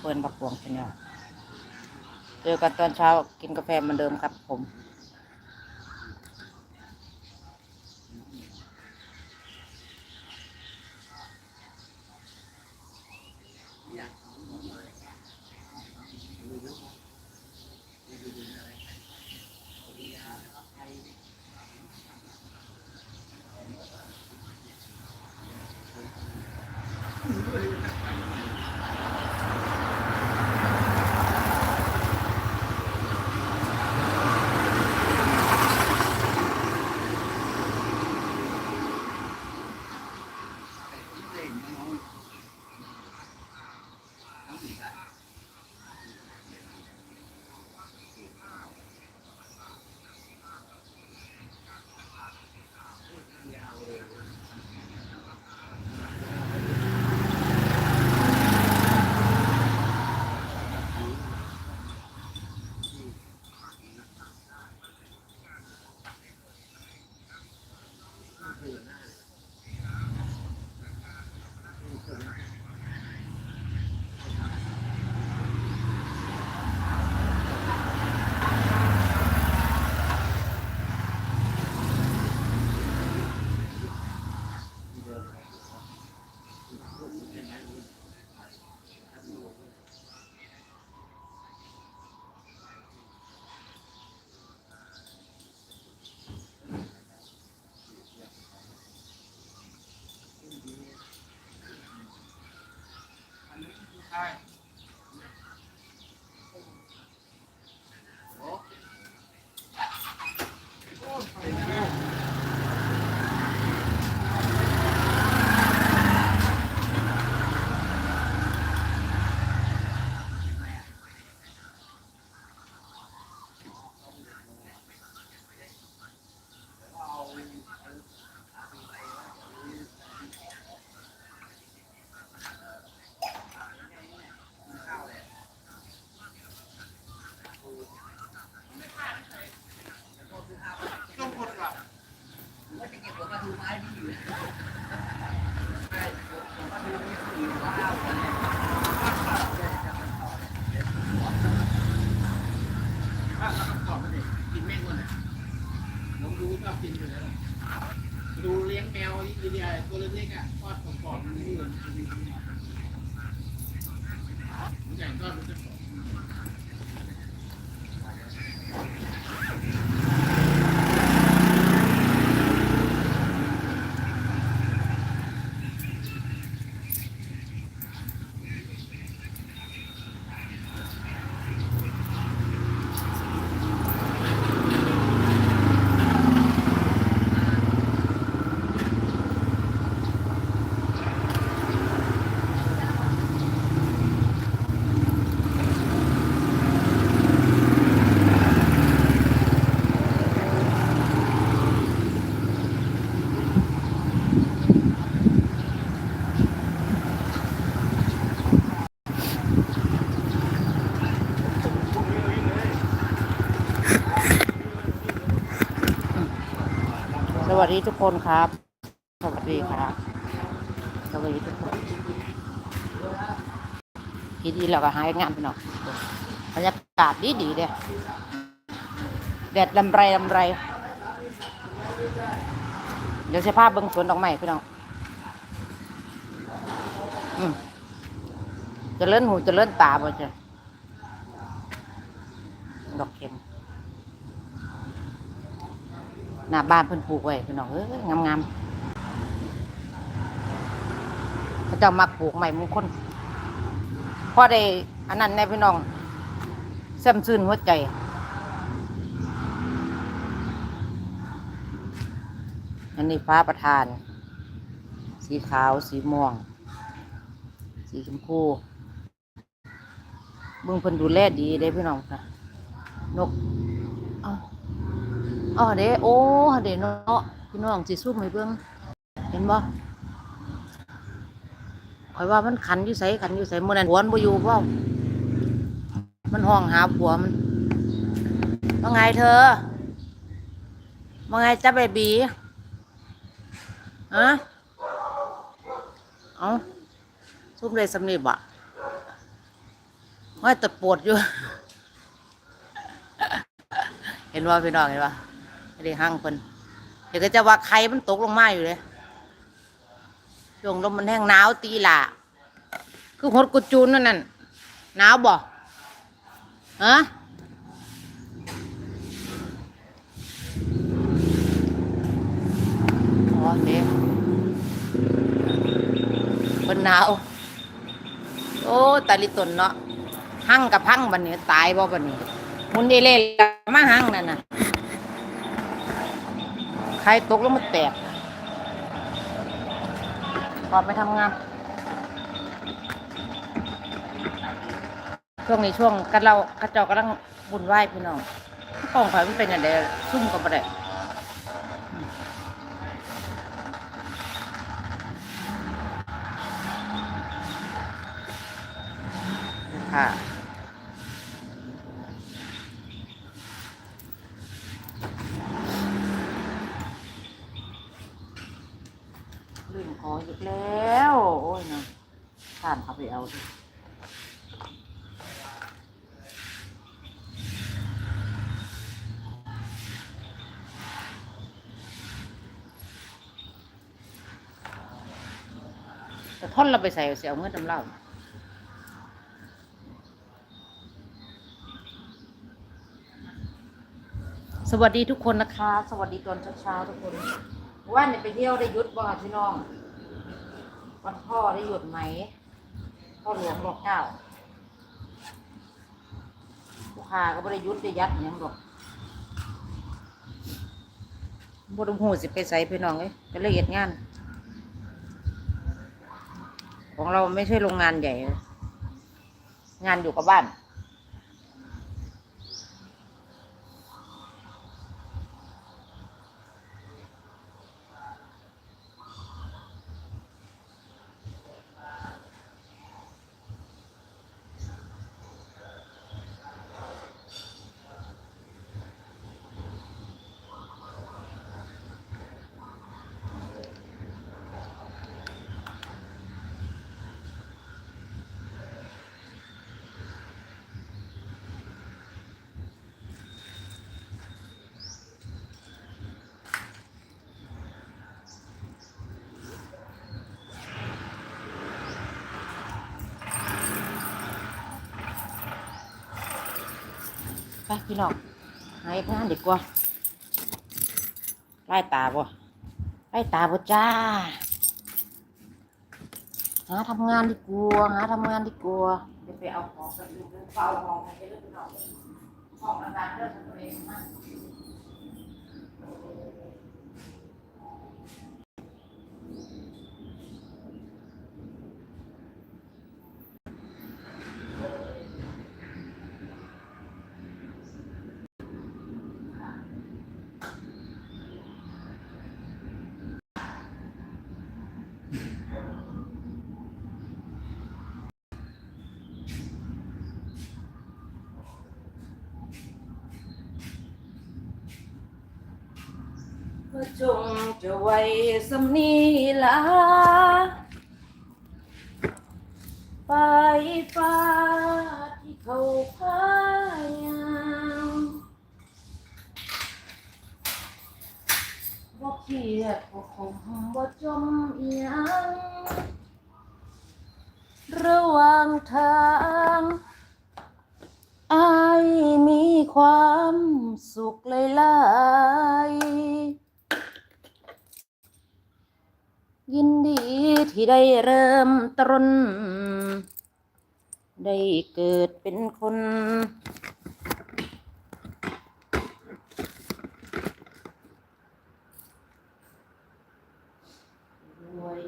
เปิดบักบวงชาแนลเจอกันตอนเช้ากินกาแฟเหมือนเดิมครับผม กินอยู่แล้วดูเลี้ยงแมวอีเดียตัวเล็กๆอะทอดกรอบๆมันนี่เลยใหญ่ทอดมันจะกรอบ สวัส ดีทุกคนครับ สวัสดีครับสวัสดีทุกคนกินอีแล้วก็หายงานไปหน่อยบรรยากาศดีดีเลยแดดลำไรลำไร เดี๋ยวจะพาเบิ้งสวนดอกไม้พี่น้องจะเลื่อนหูจะเลื่อนตาบ่จ้ะดอกเข็ม หน้าบ้านเพิ่นปลูกไว้พี่น้องเอ้ยงามๆเขาเจ้ามักปลูกใหม่มงคลพอได้อันนั้นแน่พี่น้องแซมซื่นหัวใจอันนี้ฟ้าประธาน สีขาว สีม่วง สีชมพูเบิ่งเพิ่นดูแลดีได้พี่น้องค่ะ นก เอา อ๋อเด้โอ้เด้เนาะพี่น้องสิซุ่มให้เบิ่งเห็นบ่ข่อยว่ามันขันอยู่ไสขันอยู่ไสมื้อนั้นหวนบ่อยู่เปล่ามันห้องหาผัวมันว่าไงเธอว่าไงจ๊ะเบบีฮะเอาซุ่มได้สำนีบ่ว่าแต่ปวดอยู่ เห็นว่าพี่น้องเห็นว่า ไม่ได้หั่งเพิ่นเดี๋ยวก็จะว่าใครมันตกลงมาอยู่เลยช่วงลมมันแห้งหนาวตีหล่ะคือหดกุจูนนั่นนั่นหนาวบ่ฮะอ๋อเด็กคนหนาว โอ้ตาลิตนเนาะหั่งกับหั่งบันนี้ตายบ่บันนี้มุนเดเล่มาหั่งนั่นน่ะ ใครตกแล้วมันแตกก่อนไปทำงาน ช่วงนี้ช่วงกันเรากระจอกกำลังบุญไหว้พี่น้องกล่องข่อยมันเป็นอะไรซุ่มก็บ่ได้อืมค่ะ ลืมขออีกแล้ว โอ้ยนะท่านเขาไปเอาดิแต่ท่อนเราไปใส่เสียเอาเงินน้ำเหล้าสวัสดีทุกคนนะคะ สวัสดีตอนเช้าๆทุกคน ว่าเนี่ยไปเที่ยวได้ยุดบ่คะพี่น้องวันพ่อได้หยุดไหม พ่อหลวงรอเก้าลูกค้าก็ไม่ได้ยุดได้ยัดอหยังหรอกบไดหูสิไปใส่พี่น้องเลยละเอียดงาน ของเราไม่ใช่โรงงานใหญ่ งานอยู่กับบ้าน พี่น้องหายงานดีกว่าไล่ตาบ่ไล่ตาบ่จ้า หาทำงานดีกว่าหาทำงานดีกว่าเดี๋ยวไปเอาของกันดูเฝ้าของกันไปเรื่อยๆพี่น้องห้องต่างๆเรื่องตัวเองมาก จงจะไว้สำนีลาไปฟ้าที่เขาพายามบ่เครียดบ่ขมบ่จมอียังระหว่างทางอายมีความสุขหลายๆ ยินดีที่ได้เริ่มต้น ได้เกิดเป็นคน รวย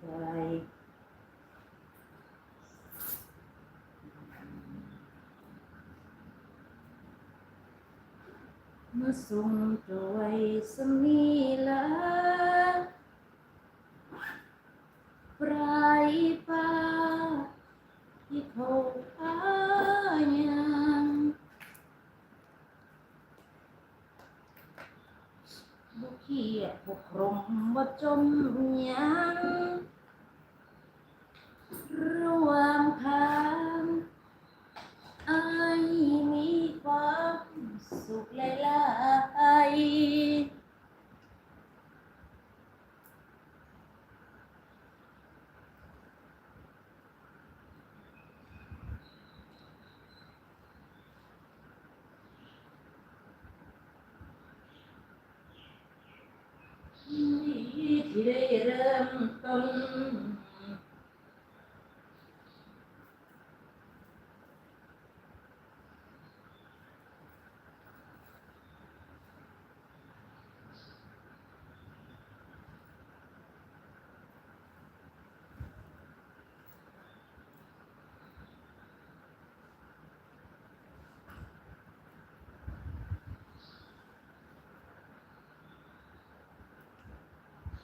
ใจเมื่อส่ง Rrr.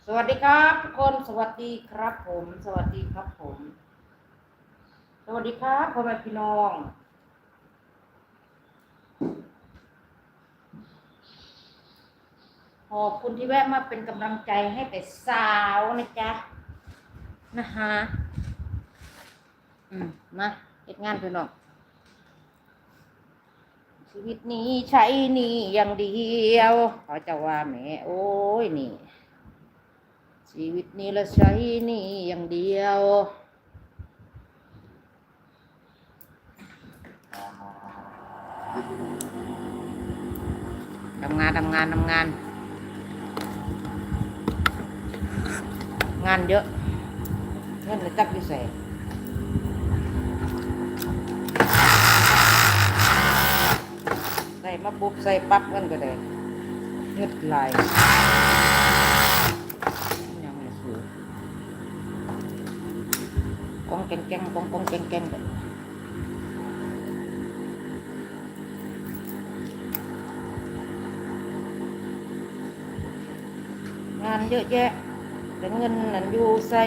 สวัสดีครับทุกคนสวัสดีครับผม สวัสดีครับผม สวัสดีครับพ่อแม่พี่น้อง ขอบคุณที่แวะมาเป็นกำลังใจให้แต่สาวนะจ๊ะนะฮะอืมมาเฮ็ดงานพี่น้องชีวิตนี้ใช้นี่อย่างเดียวเขาจะว่าแหม่โอ้ยนี่ ชีวิตนี้เราใช้นี่อย่างเดียวทำงานทำงานทำงาน งานเยอะเงินเลยจักพิเศษใส่มาปุ๊บใส่ปั๊บเงินก็ได้เงืดไหลายยังไม่สู กองแกงแกงกองกองแกงแกงกันงานเยอะแยะแต่เงินนั่นอยู่ใส่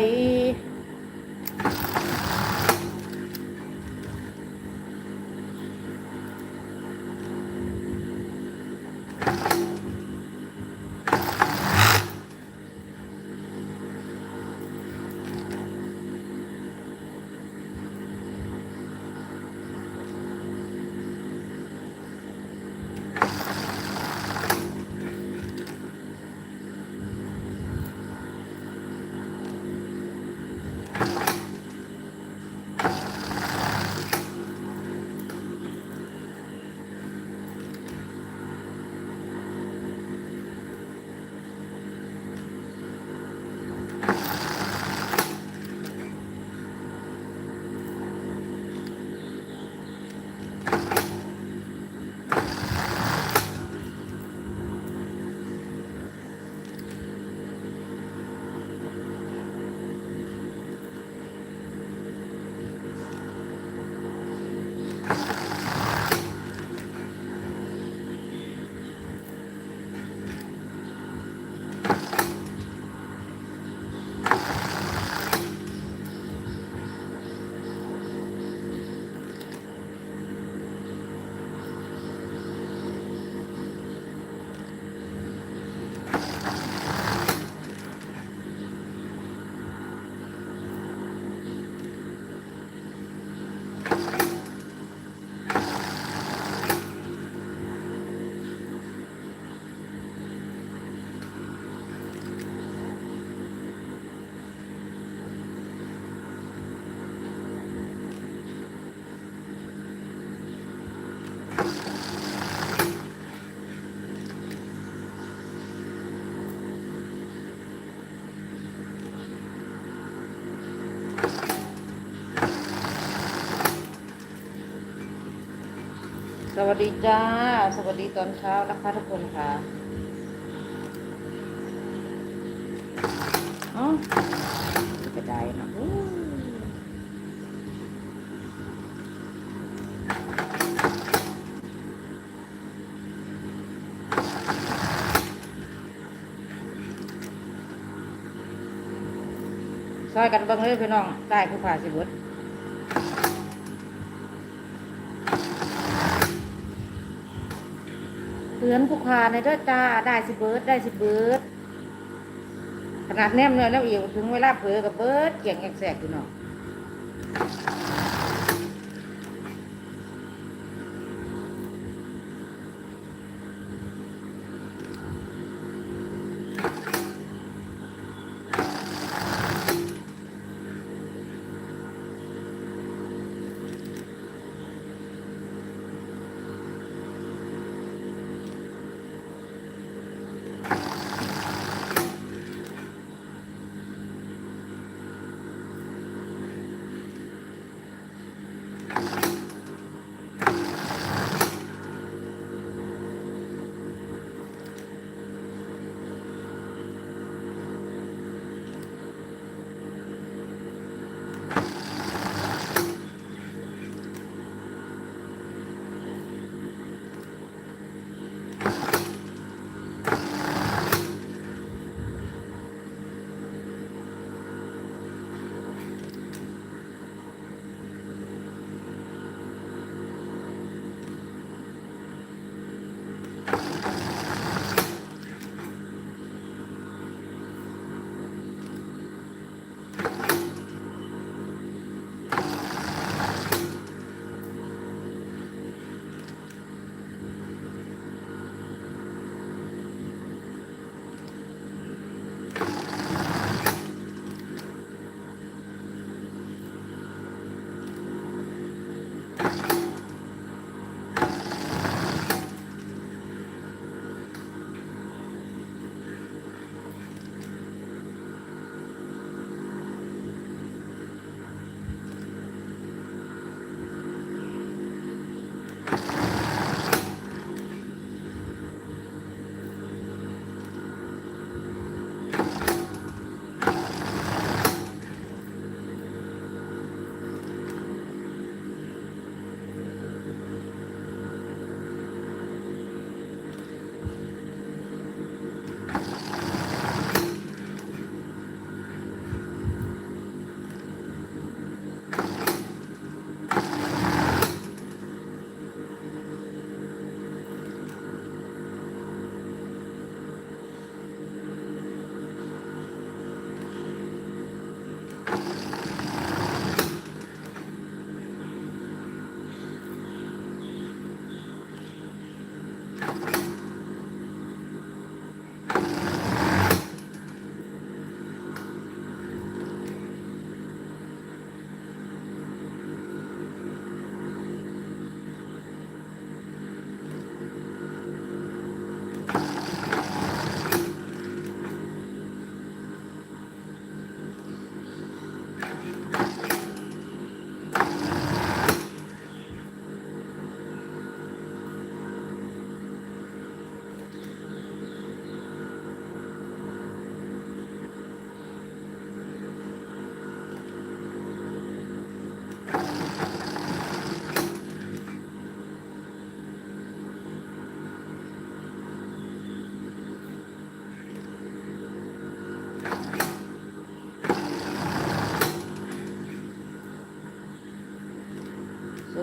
วัสดีจ้า สวัสดีตอนเช้านะคะทุกคนค่ะเอ๋อไปได้นะซอยกันเบิ่งเลยพี่น้อง ได้ผู้ผ่าสิบุตเตือนผู้ค้าในเด้อจ้าได้สิเบิร์ดได้สิเบิร์ดขนาดแนมเนื้อแล้วอีกถึงเวลาเผลอกับเบิร์ดเกี่ยงแอกแสกอยู่เนาะ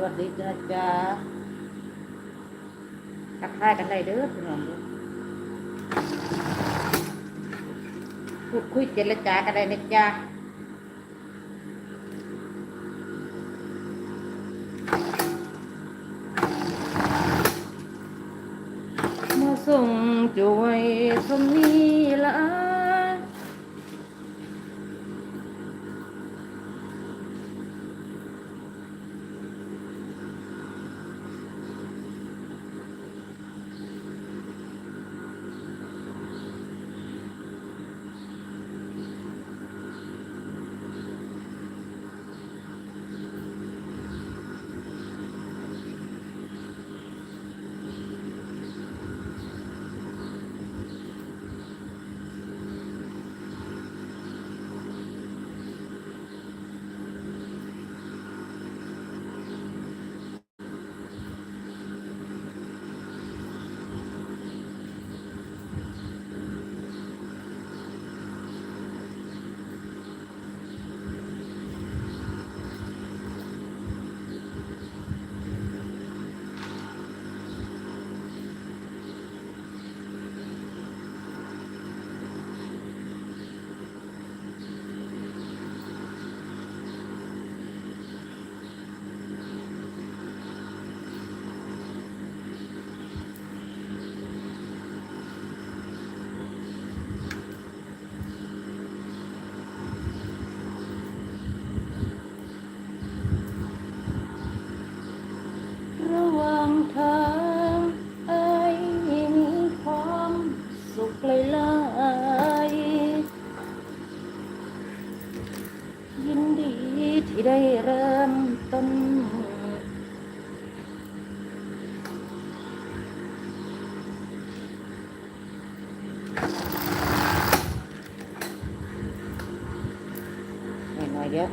วัสดีจ้าจ้าทักทายกันได้เด้อพี่น้องพูดคุยเจรจากันได้นะจ้ามาส่งจวยสมี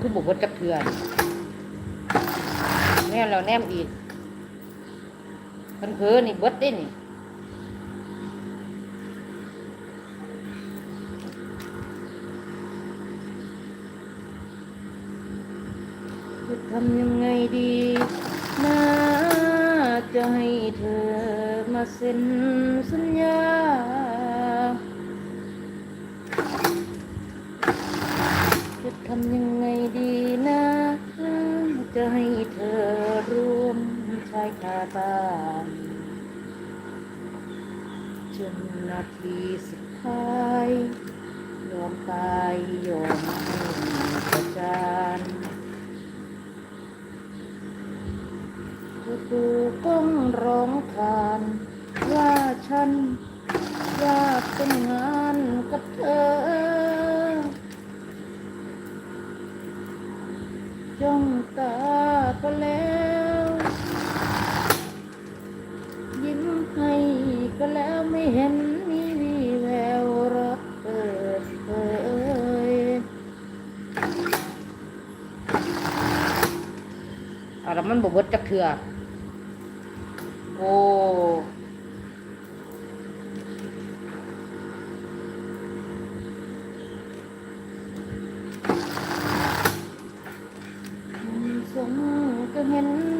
คือบุบดจักเทือนแนมแล้วแนมอีกเพิ่นเพ้อนี่เบิดได้นี่จะทำยังไงดีนะจะให้เธอมาเซ็นสัญญาำยังไงดีนะ จะให้เธอร่วมชายคาบ้านจนนาทีสุดท้ายยอมตายยอมให้ประจานจู่ๆก้องร้องทาน ว่าฉันอยากเป็นงานกับเธอ บเบดจักเถื่อโอ้สมก็เห็น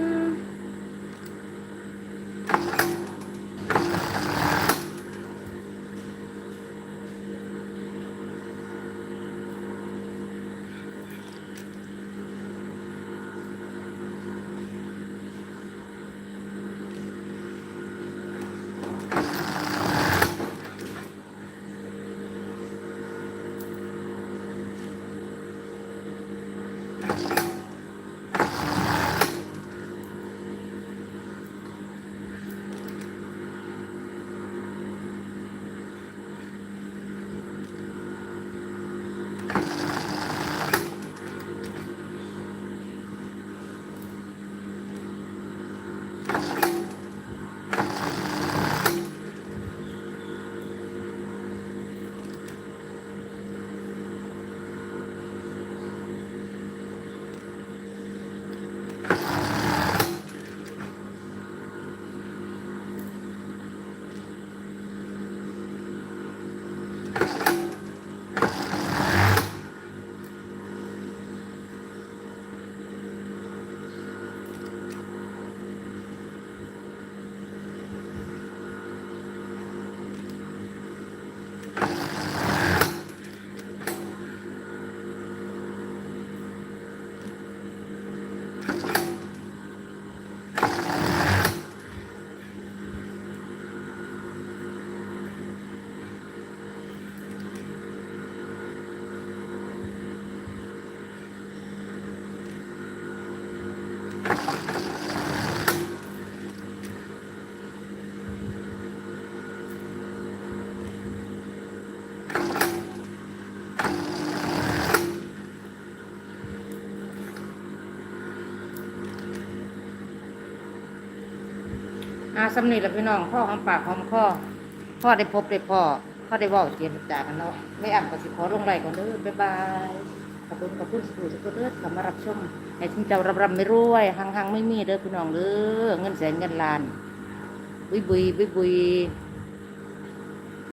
สำนีแหละพี่น้องพ่อหอมปากหอมคอพ่อได้พบได้พ่อพ่อได้เว่าเจียนจากันเนาะไม่อ่านก็สิขอลงไลน์ก่อนเด้อบ๊ายบายขอบคุณขอบคุณสู่สุดเด้อสำหรับชมให้ทุกเจ้ารับรับไม่รวยหังหังไม่มีเด้อพี่น้องเด้อเงินแสนเงินล้านบุยบุยบุยบุย